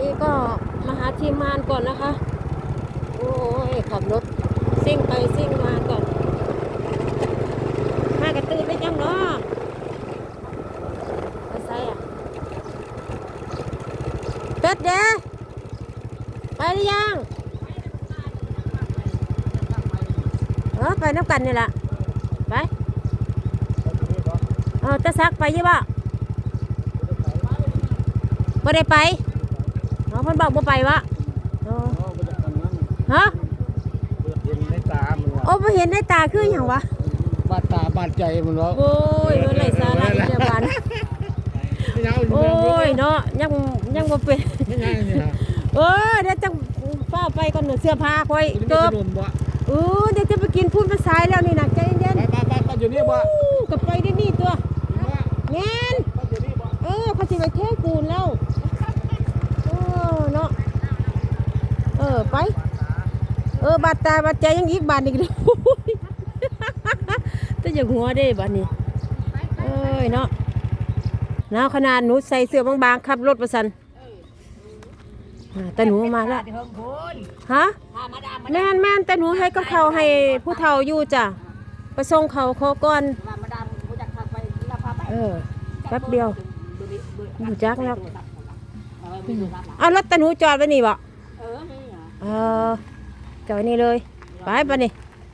นี้ก็มาหาทีมงานก่อนนะคะ โอ้ยขับรถซิ่งไปซิ่งมาก่อน มากระตือได้จังเนาะไปใส่อะเป็ดเด้ไปหรือยังเออไปน้ำกันนี่แหละไปเออจะซักไปยี่บ่บ่ได้ไป เออเพิ่นบอกบ่ไปวะเออฮะเห็นในตามันว่าโอ้บ่เห็นในตาคือหยังวะบาดตาบาดใจมันว่าโอ้ยมันไรสาระอีกแล้วกันไม่เอาอยู่โอ้ยเนาะยังยังบ่เป็นไม่ง่ายนี่ฮะเออเดี๋ยวจะฟ้าไปก่อนหนูเสื้อผ้าค่อยคุณไม่เกิบขนมบ่เออเดี๋ยวจะไปกินพูดภาษายแล้วนี่นะใจเย็นไปไปไปไปอยู่นี่บ่ๆอู้กับไปได้นี่ตัวบ่แงนไปอยู่นี่บ่เออเขาสิไปเทกูนแล้วเออเนาะเออไป เออบาดตาบาดใจยังอีกบาดอีกเลยแต่อย่าหัวเด้บาดนี้เอ้ยเนาะหนาวขนาดหนูใส่เสื้อบางๆขับรถประสันแต่หนูมาแล้วฮะแม่นแม่นแต่หนูให้กับเขาให้ผู้เฒ่าอยู่จ้ะไปส่งเขาเขาก่อนเออแป๊บเดียวอยู่จักแล้วเอาวรถแต่หนูจอดไว้นี่บ่เออมี เหรอเออจอดไว้นี่เลย ไปปะนี่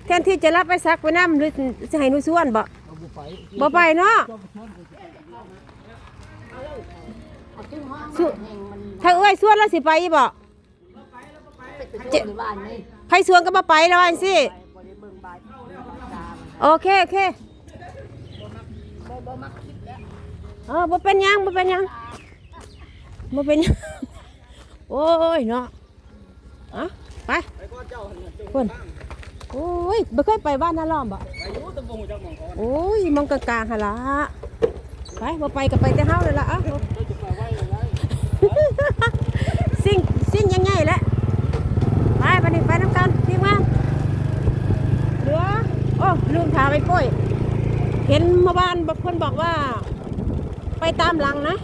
แทนที่จะรับไปซักไปน้ำหรือจะให้หนูส่วนบ่เอาบ่ไปบ่ไปเนาะเอาขึ้นห้องสุแห่งมันถ้าเอ้ยส่วนแล้วสิไปอีบ่เจ็บบ้านนี่ใครส่วนก็บ่ไปแล้วอันสิบ่ได้เบิ่งบายเบิ่งบายตามันโอเคโอเคบ่บ่มักคิดแล้วเออบ่เป็นหยังบ่เป็นหยังบ่เป็นหยังโอ้ยเนาะ อะไปไปก่อนเจ้าหั่นน่ะเจ้าคนโอ้ยบ่เคยไปบ้านนาล้อมบ่ไปอยู่ตะบงเจ้าหม่องเขาโอ้ยมองกลางๆหั่นล่ะไปบ่ไปก็ไปแต่เฮาเลยล่ะอะสิ่งสิ่งยังไงแหละไปไปนี่ไปน้ำกันทีมงานเหลือโอ้ลืมถามไอ้ปุ้ยเห็นมื่อวานเพิ่นบอกว่า ไปตามหลังนะ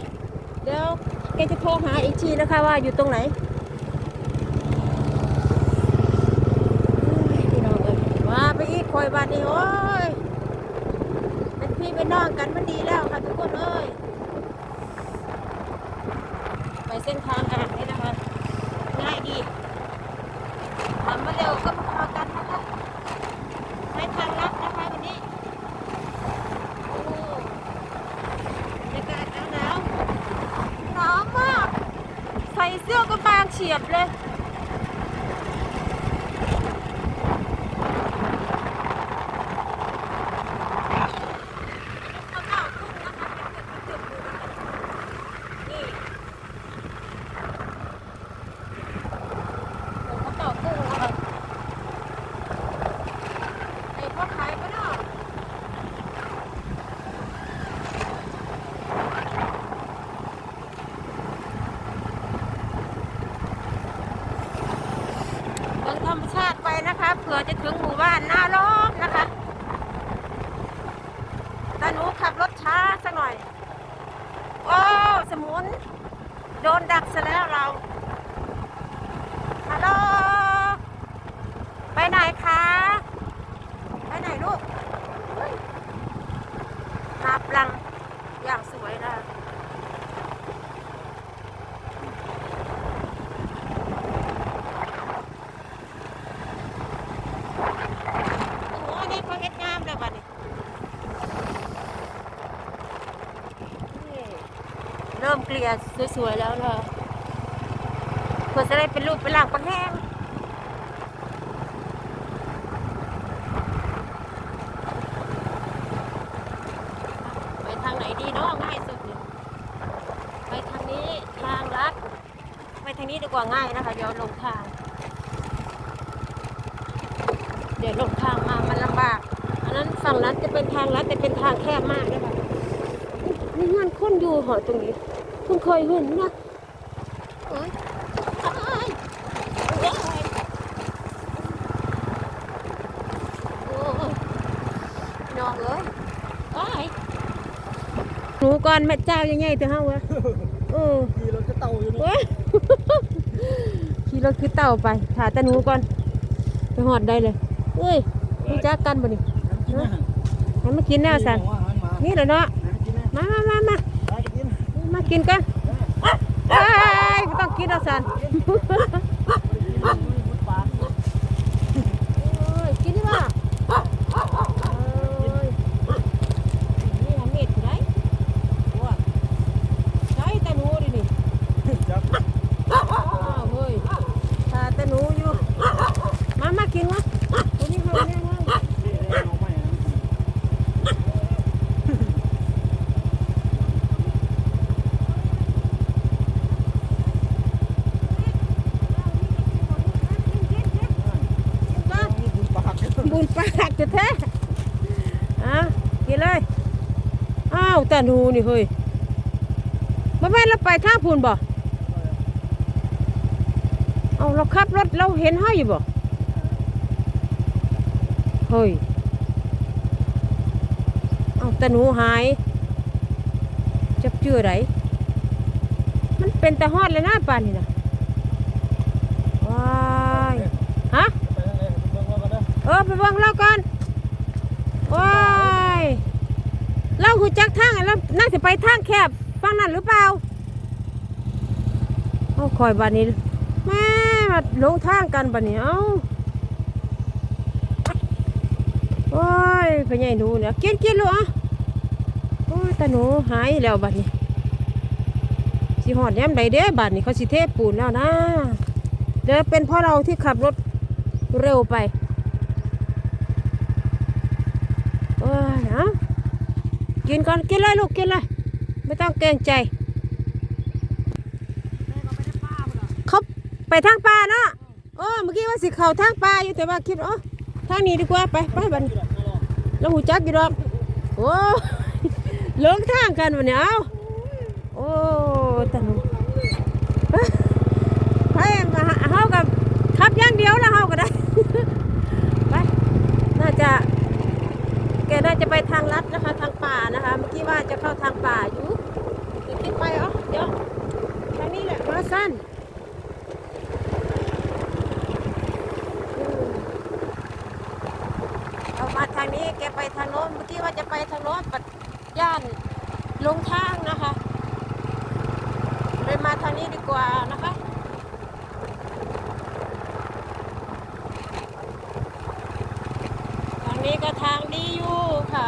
เดี๋ยวแกจะโทรหาอีกทีนะคะว่าอยู่ตรงไหนเอ้ยพี่น้องเอ้ยว่าไป อีกคอยบาดนี้โอ้ยเป็นพี่เป็นน้องกันมันดีแล้วค่ะทุกคนเอ้ยไปเส้นทางอ่างนี่นะคะง่ายดีทำมาเร็วก็มาพอกันนะคะใช้ทางลัดนะคะวันนี้โอ้บรรยากาศหนาวหนาวมาก ใส่เสื้อก็บางเฉียบเลยเอาเท้าขึ้นนะคะเป็นจุดๆอยู่นะคะนี่ ผมก็ต่อกุ้งนะคะไอ้พ่อขายก็ได้เดินธรรมชาติไปนะคะเผื่อจะถึงหมู่บ้านหน้าล้อมนะคะแต่หนูขับรถช้าสักหน่อย โอ้สมุน โดนดักซะแล้วเรา ฮัลโหล ไปไหนคะ ไปไหนลูกเฮ้ยนาปลัง อย่างสวยนะโอ้โหนี่เขาเฮ็ดงามเลยบัดนี้นี่ เริ่มเกลี่ยสวยๆแล้วเนอะเพื่อจะได้เป็นรูปเป็นร่างปลาแห้งไปทางไหนดีเนาะง่ายสุดเลยไปทางนี้ทางลัด ไปทางนี้ดีกว่าง่ายนะคะเดี๋ยวลงทาง เดี๋ยวลงทางมามันลำบาก อันนั้นฝั่งนั้นจะเป็นทางลัดแต่เป็นทางแคบมากนะคะนี่งานคนอยู่หอตรงนี้ เพิ่งเคยเห็นนะโอ๊ยอ้ายโอ้ยโอ้ยน้องเอ้ยอ้ายหนูก่อนแม่เจ้ายังไงแต่เฮาวะเออขี่รถกระเต่าอยู่นี่เว้ยรถคือเต่าไปถ่าตะหนูก่อนไปหอดได้เลยเอ้ยรู้จักกันบ่นี่น้ำกินนะให้มากินแนวสันหันมานี่แหละเนาะน้ำกินนะมามามามาไปกินมากินกันเอ้ยไม่ต้อง กินแล้วสัน ปลา เอ้ยกินดีว่าเอ้ยนี่อันนี้ถือไรโอ้ยใช้ตะหนูดินี่ จับ อ้าวเฮ้ยถ่าตะหนูอยู่มามากินวะตัวนี้เฮาเนี่ยเฮา นี่เลยน้องไม่น้ำกิน มา นี่บุญปาก บุญปากจะแท้ๆอะกินเลย อ้าวแต่นูนี่เฮ้ยบ่แม่นเราไปท่าพูนบ่เอาเราขับรถเราเห็นห้อยอยู่บ่เฮ้ยเอาแต่หนูหายจับเจือไรมันเป็นแต่ฮอดเลยนะป่านนี่นะว้ายฮะเอเออไปเบิ่งเราก่อนว้ายเรา หูจักทางอะเราน่าจะไปทางแคบฟังนั่นหรือเปล่าเอาคอยบานนี้แม่มาลงทางกันบานนี้เอาโอ้ยพญายหนูเนี่ยกินกินลูกอะโอ้ยตาหนูหายแล้วบานนี้สิหอดแย้มใดเด้บานนี้เขาสิเทปูนแล้วนะเดี๋ยวเป็นเพราะเราที่ขับรถเร็วไป โอ้ยเอา กินก่อนกินเลยลูกกินเลยไม่ต้องเกรงใจเขาไปทางป่าเนาะโอ้เมื่อกี้ว่าสิเขาทางป่าอยู่แต่ว่าคิดอ๋อทางนี้ดีกว่าไปไปบันแล้วหูจักอยู่ดอกโอ้ลิกทางกันวันนี้เอาโอ้ตาหนูไปเฮากับขับย่างเดียวแล้วเฮาก็ได้ ไปน่าจะ แก น่าจะไปทางลัดนะคะ ทางป่านะคะ เมื่อกี้ว่าจะเข้าทางป่าอยู่เดี๋ยวคิดไปอ๋อเดี๋ยวทางนี้แหละมาสั้นเอามาทางนี้แกไปทางโน้นเมื่อกี้ว่าจะไปทางโน้นปัดย่านลงทางนะคะเลยมาทางนี้ดีกว่านะคะ ทางนี้ก็ทางดีอยู่ค่ะ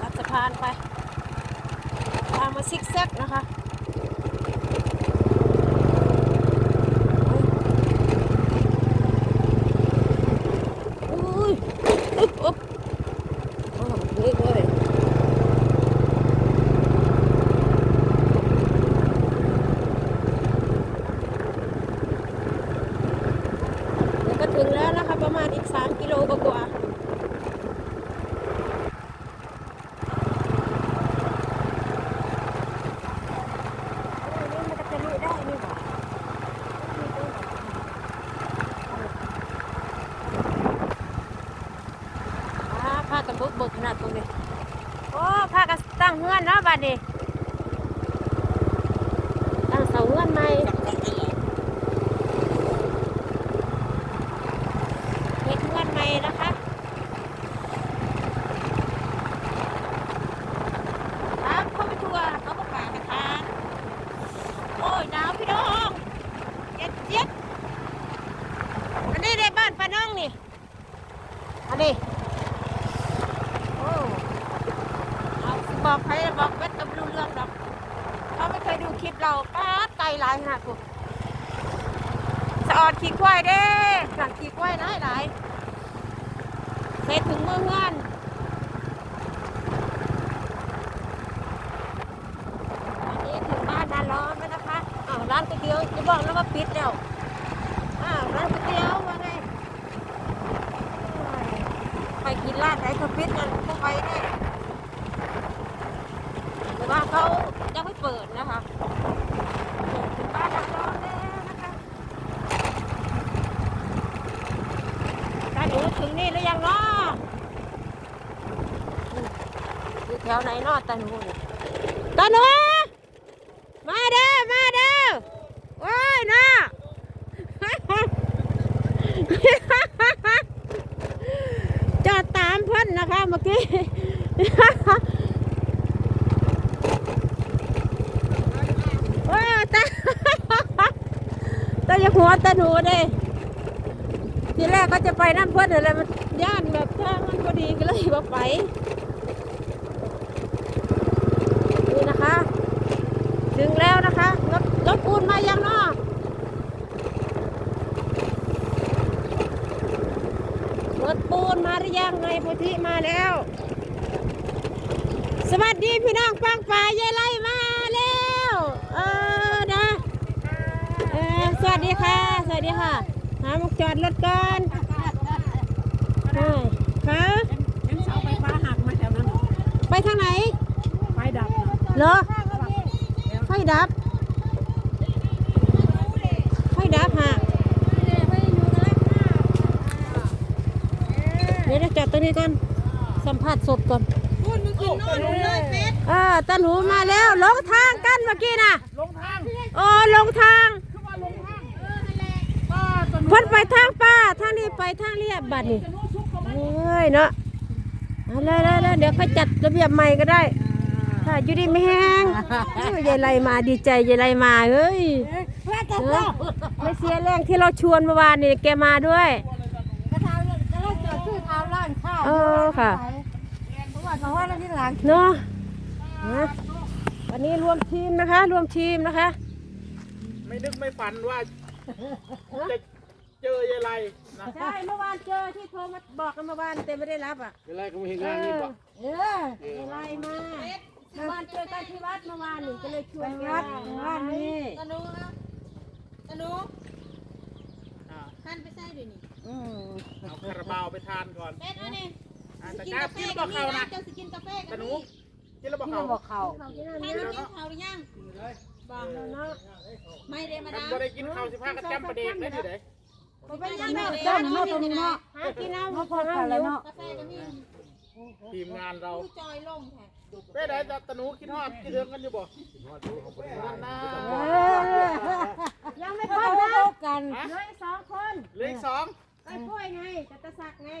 ลัดสะพานไป ทางมาซิ กแซกนะคะอุ้ยอุ๊บอุ๊บอ้าวนี่เลยเดี๋ยวก็ถึงแล้วนะคะ ประมาณอีก 3 กิโลกว่าๆ เออนี่มันจะทะลุได้นี่หว่าอ่าพากันบุก เบิกขนาดตรงนี้โอ้พากันตั้งเฮือนเนาะบัดนี้ตั้งเสาเฮือนใหม่เฮ็ดเฮือนใหม่นะคะตามเข้าไปทัวร์เขาก็พากันทานโอ้ยหนาวพี่น้องเจ็ดเจ็ดอันนี้ในบ้านป้าน้องนี่อันนี้ โอ้เอาสิ บอกใครบอกเวทก็ไม่รู้เรื่องดอกเขาไม่เคยดูคลิปเราป้าไกลหลายขนาดกูสะออดขี่ควายเด้สั่งขี่ควายหลายหลายเสร็จถึงมือเงื่อนอันนี้ถึงบ้านนาล้อมแล้วนะคะอ้าวร้านก๋วยเตี๋ยวจะบอกแล้วว่าปิดแล้วอ้าวร้านก๋วยเตี๋ยวว่าไงไปกินร้านไหนเขาปิดกันก็ไปได้แต่ ว่าเขายังไม่เปิดนะคะถึงบ้านเราแล้วนะคะตาหนูถึงนี่หรือยังเนาะอยู่แถวไหนเนาะตาหนูตาหนูมาเด้อมาเด้อโอ้ยนะจอดตามเพื่อนนะคะเมื่อกี้ หัวตะหนูเด้ทีแรกก็จะไปน้ำเพื่อนอะไรมันย่านแบบทางมันพอดีก็เลยว่าไปนี่นะคะ ถึงแล้วนะคะรถรถปูนมายังเนาะรถปูนมาหรือยังไงพุทธิมาแล้ว สวัสดีพี่น้องปังป่ายายไล่มาแล้ว เออนะเออส วัสดีค่ะ สวัสดีค่ะ หามุกจอดรถก่อนเออค่ะเห็นเสาไฟฟ้าหักมาแถวนั้นเหรอไปทางไหน ไฟดับนะเหรอ ไฟดับ ไฟดับฮะเดี๋ยวเราจอดตรงนี้ก่อน สัมผัสสดก่อนพูดมึงกินนอนลงเลยเป็ดอ่าตาหนูมาแล้วหลงทางกันเมื่อกี้น่ะ ลงทาง โอ้หลงทาง คือว่าลงทางป้าตะนุ เพิ่นไปทางป้าทางนี้ไปทางเรียบบัดนี่เฮ้ยเนาะเอาเลยเลยเลยเดี๋ยวค่อยจัดระเบียบใหม่ก็ได้ถ้าอยู่ดีไม่แห้งโอ้ยยายไรมาดีใจยายไรมาเฮ้ยว่าจะเอเล่าอไม่เสียแรงที่เราชวนเมื่อวานนี่แกมาด้วยกระทาจะเล่าจอดชื่อเท้าล้านข้าวเออค่ะเพราะว่าเพราะว่าเราที่หลังเนาะนะวันนี้รวมทีมนะคะ รวมทีมนะคะ ไม่นึกไม่ฝันว่า จะเจอยายไรนะใช่ เมื่อวานเจอที่โทรมาบอกกันเมื่อวานแต่ไม่ได้รับอะยายไรก็ไม่เห็นงานนี่ปะเอออะไรมาเมื่อวานเจอกันที่วัดเมื่อวานนี่ก็เลยชวนวัดวัดนี้ตะนุครับตะนุอ่าท่านไปใส่ด้วยนี่อืมเอาคาราบาวไปทานก่อนเป็ดเอาเนี่ยอ่าสิแต่กินกล้ากาแฟกินแล้วกับอกบเขานี่นะนะเจ้าสิกินกาแฟกัตะบหนูนี่กินแล้วบอกที่เขาเราบอกเขาให้เรากินข้าวหรือยัง บอกเนาะไม่ได้มามันดามบ่ได้กินข้าวสิพากันจำประเด็กได้อยู่ไหนผมเป็นยังไงต้นเนาะตรงนี้เนาะหากินเอามาพบกันแล้วเนาะกาแฟกับนี่ทีมงานเราผู้จอยลงแท้เป้ได้ตะหนูกินฮอดกินเดืองกันอยู่บ่นั่นนะเออยังไม่พพบบนะกันเหลืออีกสองคนเหลืออีกสอง ไอ้พ่วยไงแต่ตาศักดิ์ไง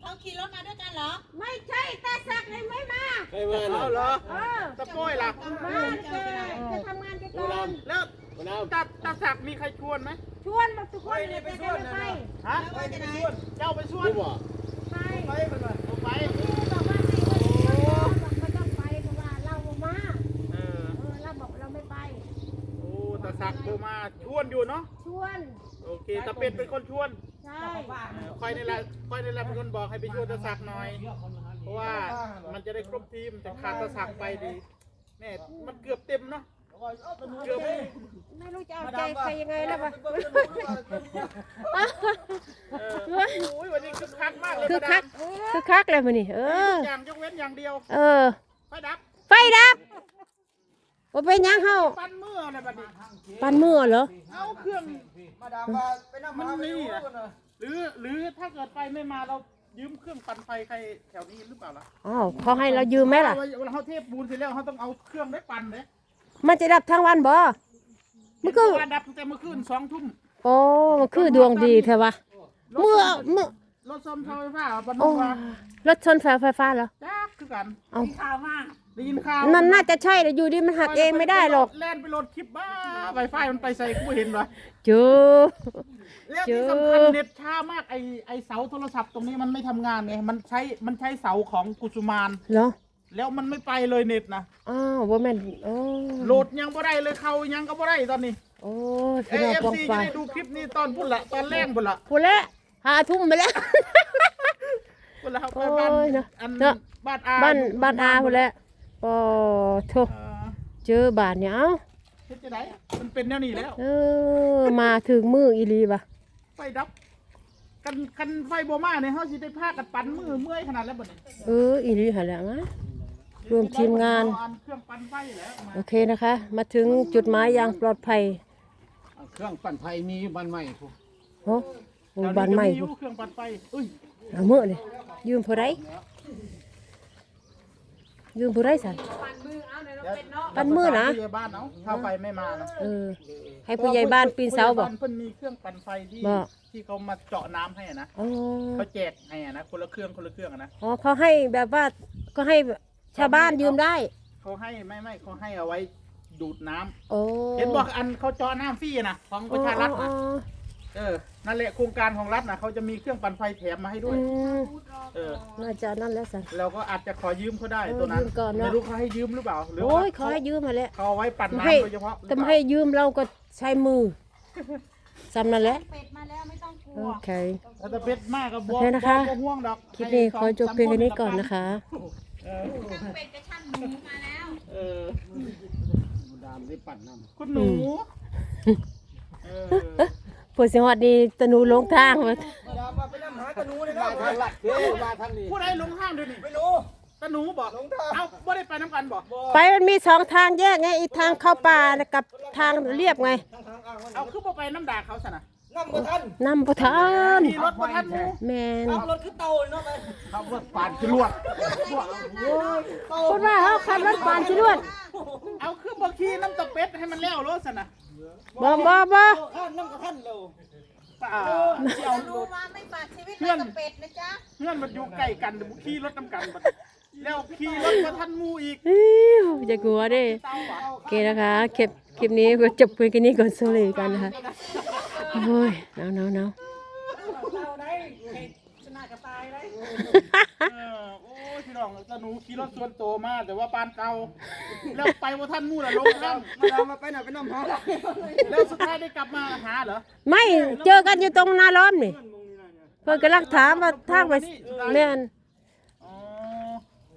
เขาขี่รถมาด้วยกันเหรอไม่ใช่ตาศักดิ์เลยไม่มาเอาเหรอเออตะโป้ยล่ะมาเจอจะทำงานกันก่อนแล้วตาตาศักดิ์มีใครชวนไหมชวนบอกทุกคนเลยแต่แกไม่ไปฮะแล้วว่าจะไหนเจ้าไปชวนไปไปมันว่าไปบอกว่าสิวันนี้บอกไม่ต้องไปเพราะว่าเราบ่มาเออเออเราบอกเราไม่ไปโอ้ตาศักดิ์โทรมาชวนอยู่เนาะชวนโอเคตาเป็ดเป็นคนชวนใช่เออคอยนี่แหละคอยนี่แหละเป็นคนบอกให้ไปชวนตาศักดิ์หน่อย เพราะว่ามันจะได้ครบทีมจะขาดตาศักดิ์ไปดีแน่มันเกือบเต็มเนาะเกือบไม่รู้จะเอาใจใครยังไงแล้วปะเออโอ้ยวันนี้คึกคักมากเลยคือมาคัดากมคือคักเลยมันนี่เอออย่างยกเว้นอย่างเดียว เออ ไฟดับ ไฟดับ ว่าเป็นหยังเฮาปั้นมืออะไรแบบนี้ปันมือเหรอเอาเครื่องมันนี่อะ หรือหรือถ้าเกิดไฟไม่มาเรายืมเครื่องปั่นไฟใครแถวนี้หรือเปล่าล่ะอ้าวเขาให้เรายืมไหมล่ะ เวลาเขาเทปปูนเสร็จแล้วเขาต้องเอาเครื่องได้ปั่นเลยมันจะดับทั้งวันบ่มันก็ว่าดับตั้งแต่เมื่อคืนสองทุ่มโอ้มันคือดวงดีแท้วะเมื่อเมื่อรถซ่อมเสาไฟฟ้าปนโอ้ว่ารถชนเสาไฟฟ้าเหรอจ้าคือกัน เอาข่าวมาก ได้ยินข่าวนั่นน่าจะใช่แต่อยู่ดีมันหักเองไม่ได้หรอกแล่นไปโหลดคลิปบ้าไวไฟมันไปใส่กูไม่เห็นวะจูแล้วเจที่อสำคัญเน็ตช้ามากไอไอเสาโทรศัพท์ตรงนี้มันไม่ทำงานไงมันใช้มันใช้เสาของกุสุมานเหรอแล้วมันไม่ไปเลยเน็ตนะอ้าวว่าแม่นโอ้โหลดยังบ่ได้เลยเขายังก็บ่ได้ตอนนี้โอ้ยเอพี่น้องฟปองซีไปจะได้ดูคลิปนี้ตอนพุ่นละตอนแรกพุ่นละพูดแล้วหาทุ่มไปแล้วพุ่นละเขาไปโอ้บ้านยเนอะอันเนอะบ้านอาบ้านบ้านอาพูดแล้ว โอ้โถเออเจอบาทเนี่ยเอ้าเฮ็ดจะไหนมันเป็นแนวนี้แล้ว เออ มาถึงมืออีหลีบ่ะไฟดับ กันกันไฟบ่มาเนี่ยเฮาสิได้พากันปั่นมือเมื่อยขนาดแล้วบัดนี้เอออีหลีหันแหล้วมารวมทีมงาน เออัเครื่องปั่นไฟแล้วมาโอเคนะคะ มาถึงจุดหมายอย่างปลอดภัยเครื่องปั่นไฟมีอยู่บ้านใหม่พวกโอ้โหเดี๋ยวบ้านใหม่จะพุ่นอยู่เครื่องปั่นไฟอุ้ย เอาเมื่อเลยยืมผู้ใด ยืมผู้ใดสันปั่นมือนะผู้ใหญ่บ้านเนาะถ้าไฟไม่มานะเออ ให้ผู้ใหญ่บ้านปีนเสาบ่ผู้ใหญ่เพิ่นมีเครื่องปั่นไฟที่บ่ที่เขามาเจาะน้ำให้อะนะอ๋อเขาแจกให้อะนะคนละเครื่องคนละเครื่องอะนะอ๋อเขาให้แบบว่าก็ให้ชาวบ้านยืมได้เขาให้ไม่ไม่เขาให้เอาไว้ดูดน้ำโอ้เห็นบอกอันเขาเจอน้ำฟรีนะของประชารัฐอ๋นะอ เออ นั่นแหละโครงการของรัฐนะเขาจะมีเครื่องปั่นไฟแถมมาให้ด้วย อืมเออ น่าจะนั่นแล้วสัน เราก็อาจจะขอยืมเขาได้เออตัวนั้นยืมก่อนเนอะ ไม่รู้เขาให้ยืมหรือเปล่า หรือโอ้ว่ายขอให้ยืมมาแล้ว เขาเอาไว้ปั่นไม่ให้ น้ำโดยเฉพาะแต่ไม่ให้ยืมเราก็ใช้มือซ้ำนั่นแหละเป็ดมาแล้วไม่ต้องกลัโอว เคแต่เพชรมากกับบัวโอเคนะคะบัวห่วงดอกคลิปนี้ขอจบเพียงแค่นี้ก่อนนะคะ เออช่างเป็ดกับช่างหมูมาแล้ว เออดามได้ปั่นน้ำคุณหนู เออ ปวดสิงหวัดดีตะหนูหลงทางมามาทางหลักเด้มาทางนี้ผู้ใดลงห้างด้วยนี่ไม่รู้ตาหนูบอกเอาบ่ได้ไปน้ำกันบอกไปมันมีสองทางแยกไงอีกทางเข้าป่ากับทางเรียบไงเอาคือบ่ไปน้ำด่าเขาสนะนำประทานขี่รถบ่ทันหมูแมนขับรถปั่นจรวดพูดว่าเขาขับรถปานชิลวดเอาคือบ่ขี่น้ำตะเป็ดให้มันแล้วรถสนะ บ่บ่บ่ป่าจะรู้ว่าไม่ฝากชีวิตไว้กับเป็ดนะจ๊ะเพื่อนมันอยู่ใกล้กันเดี๋ยวบ่ขี่รถน้ำกันบัดแล้วขี่รถบ่ทันมูอีกอิ๊วจะกลัวเด้เต้าหวะโอเคนะคะคลิปคลิปนี้ก็จบเพียงแค่นี้ก่อนสวัสดีกันนะคะโอ้ยหนาวหนาวหนาว เออโอ้ยพี่น้องตาหนูขี่รถส่วนตัวมาแต่ว่าปานเก่าแล้วไปบ่ทันหมูล่ะลงน้ำมาไปหน่อยไปน้ำหาแล้วสุดท้ายได้กลับมาหาเหรอไม่เจอกันอยู่ตรงนาล้อมนี่เพิ่นกำลังถามว่าทางไปแม่นอ๋อ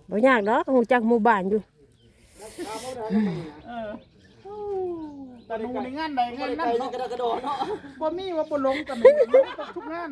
บ่ยากดอกหูจักหมู่บ้านอยู่ เออตาหนูในงานใดงานนั้นกระโดดกระโดดเนาะบ่มีว่าบ่ลงตาหนูลงกับทุกงาน